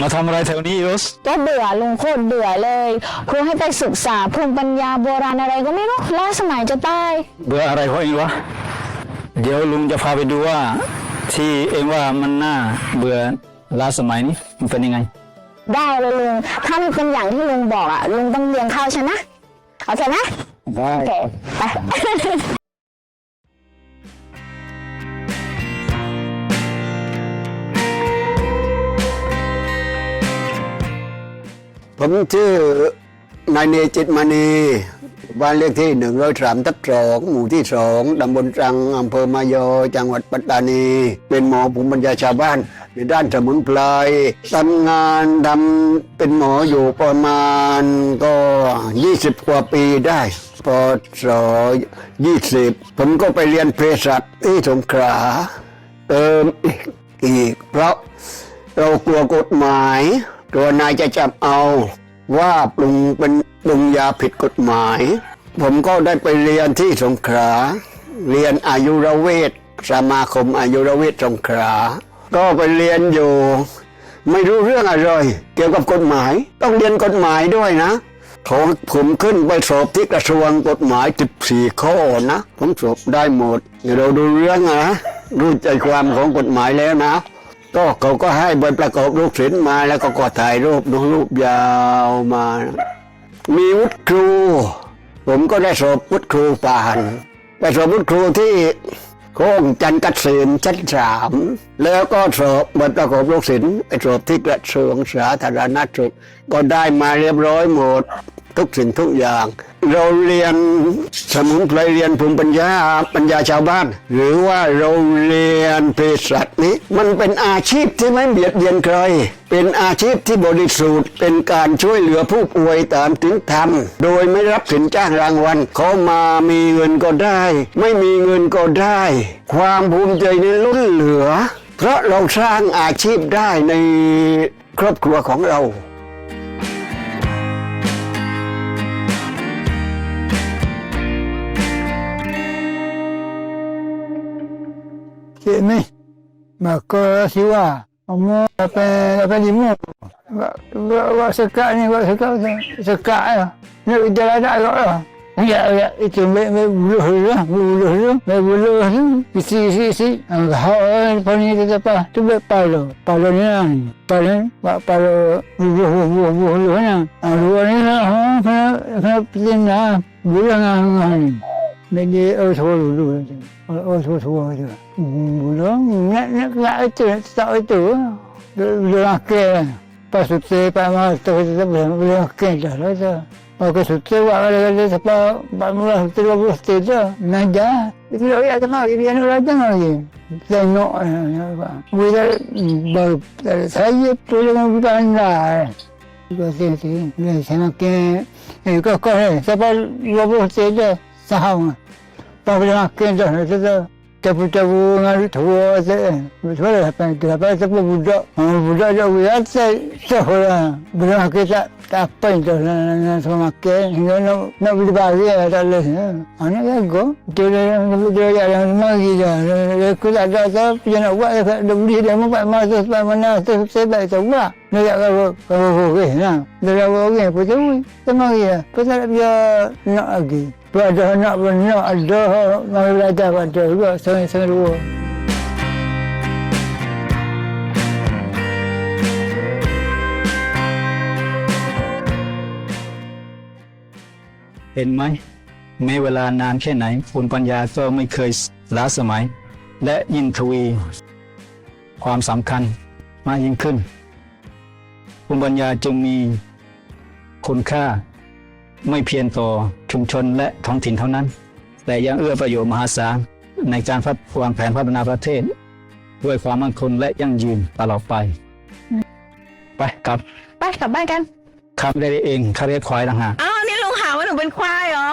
มาทำอะไรแถวนี้ยศก็เบื่อลุงโคตรเบื่อเลยครูให้ไปศึกษาภูมิปัญญาโบราณอะไรก็ไม่รู้ล้าสมัยจะตายเบื่ออะไรของเองวะเดี๋ยวลุงจะพาไปดูว่า ที่เองว่ามันน่าเบื่อล้าสมัยนี้มันเป็นยังไง ได้เลยลุงถ้ามันเป็นอย่างที่ลุงบอกอะลุงต้องเลี้ยงข้าวฉันนะโอเคไหมได้โอเคไป ผมชื่อนายเนจิตมณีบ้านเลขที่หนึ่งร้อยสามทับสองหมู่ที่สองตำบลตรังอำเภอมายอจังหวัดปัตตานี เป็นหมอภูมิปัญญาชาวบ้าน ในด้านสมุนไพรทำงานทำเป็นหมออยู่ประมาณก็ยี่สิบกว่าปีได้พศยี่สิบผมก็ไปเรียนเภสัชที่สงขลาเติมอีก เพราะเรากลัวกฎหมาย ตัวนายจะจับเอาว่าปรุงเป็นปรุงยาผิดกฎหมาย ผมก็ได้ไปเรียนที่สงขลาเรียนอายุรเวทสมาคมอายุรเวทสงขลาก็ไปเรียนอยู่ ไม่รู้เรื่องอะไรเกี่ยวกับกฎหมาย ต้องเรียนกฎหมายด้วยนะผมผมขึ้นไปสอบที่กระทรวงกฎหมาย 14 ข้อนะ ผมสอบได้หมด เราดูเรื่องนะ รู้ใจความของกฎหมายแล้วนะ ก็เขาก็ให้ใบประกอบลูกศิลป์มาแล้วก็ก็ถ่ายรูปดูรูปยาวมา มีวุฒิครู ผมก็ได้สอบวุฒิครูผ่านไปสอบวุฒิครูที่โค้งจันทร์เกษมชั้นสามแล้วก็สอบใบประกอบลูกศิลป์ไปสอบที่กระทรวงสาธารณสุขก็ได้มาเรียบร้อยหมด ทุกสิ่งทุกอย่าง เราเรียนสมุนไพรเรียนภูมิปัญญาปัญญาชาวบ้าน หรือว่าเราเรียนเภสัชนี้ มันเป็นอาชีพที่ไม่เบียดเบียนใคร เป็นอาชีพที่บริสุทธิ์เป็นการช่วยเหลือผู้ป่วยตามถึงธรรมโดยไม่รับสินจ้างรางวัลเขามามีเงินก็ได้ ไม่มีเงินก็ได้ ความภูมิใจนี้ล้นเหลือ เพราะเราสร้างอาชีพได้ในครอบครัวของเรา Sini, maka siwa. Omo apa apa lima. Wak wak sekat ni, wak sekat tu. Sekat ya. Nak jalan nak agak lah. Ya, ya, itu me me buluh lah, buluh lah, me buluh tu, isi isi isi, hal apa ni tu apa, tu be palo, palo ni lah, palo, wak palo buluh buluh buluh ni, ah luar ni lah, ha, kena kena pilih lah, buluh ngah ngah ni, menye ở số luôn luôn ở số số rồi nó nhẹ nhẹ lại từ tạo từ là kia pa sụt thế pa mà tôi sẽ làm là kia đó đó mà cái sụt thế qua cái cái pa pa mà sụt thế qua sụt thế đó nãy giờ cái đó cái nó cái nó ra chẳng rồi thế nó bây giờ bởi thấy tôi đang bị bệnh là cái cái cái cái cái cái cái cái cái cái cái cái sahang. Pak bila makin tu tu tu. Capu-capu dengan tua tu. Betul lah apa itu. Apa itu budak. Budak je wiat saya. Seholah. Bila makin tak tak apa itu nak sama makan hingga nak nak beli bagi ya tak boleh ya. Anak ya go. Dia yang dia yang yang mari je. Aku tak ada apa dia nak buat dia dia beli dia mau buat masa sampai mana saya baik tu pula. Dia kau kau okey nah. Dia dah okey apa tu? Sama ya. Pasal dia nak lagi. Pada nak nak ada nak belajar pada juga sangat-sangat dua. เห็นไหมแม้เวลานานแค่ไหนภูมิปัญญาก็ไม่เคยล้าสมัย และยิ่งทวี ความสำคัญมากยิ่งขึ้นภูมิปัญญาจึงมีคุณค่า ไม่เพียงต่อชุมชนและท้องถิ่นเท่านั้น แต่ยังเอื้อประโยชน์มหาศาลในการพัฒวางแผนพัฒนาประเทศ ด้วยความมั่นคงและยั่งยืนตลอดไป ไปกลับไปกลับบ้านกันข้าไม่ได้เองข้าเรียกควายต่างหากอ้าวนี่ลุงหาว่าหนูเป็นควายเหรอ